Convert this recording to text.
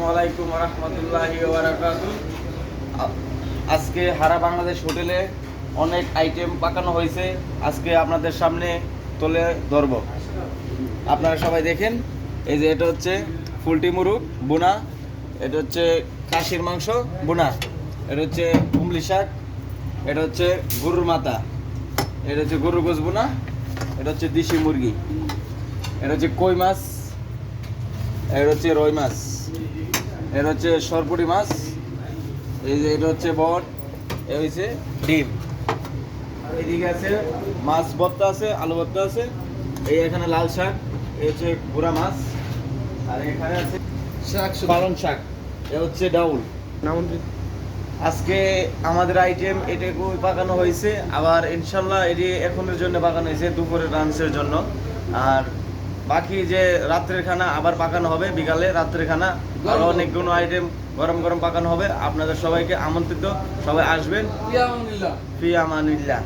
আসসালামু আলাইকুম রহমতুল্লাহি আজকে হারা বাংলাদেশ হোটেলে অনেক আইটেম পাকানো হয়েছে। আজকে আপনাদের সামনে তুলে ধরব। আপনারা সবাই দেখেন, এই যে এটা হচ্ছে ফুলটি মুরুগ, বুনা। এটা হচ্ছে কাশির মাংস, বুনা। এটা হচ্ছে কুমলি শাক। এটা হচ্ছে গরুর মাথা। এটা হচ্ছে গরুর গোস বুনা। এটা হচ্ছে দেশি মুরগি। এটা হচ্ছে কই মাছ। এটা হচ্ছে রই মাছ। এটা হচ্ছে সরপুরি মাছ। এই যে এটা হচ্ছে বট এ হচ্ছে ডিম। এদিকে আছে মাছ ভর্তা আছে আলু ভর্তা আছে। এই এখানে লাল শাক এই হচ্ছে গুড়া মাছ। আর এখানে আছে শাক পালং শাক। এ হচ্ছে ডাউল। আজকে আমাদের আইটেম এটাকু পাকানো হয়েছে। আবার ইনশাল্লাহ এটি এখনের জন্য পাকানো হয়েছে দুপুরের লাঞ্চের জন্য। আর বাকি যে রাত্রের খানা আবার পাকানো হবে বিকালে রাত্রের খানা আরও অনেকগুলো আইটেম গরম গরম পাকানো হবে। আপনাদের সবাইকে আমন্ত্রিত সবাই আসবেন। ইয়ামানিল্লাহ ফি আমানিল্লাহ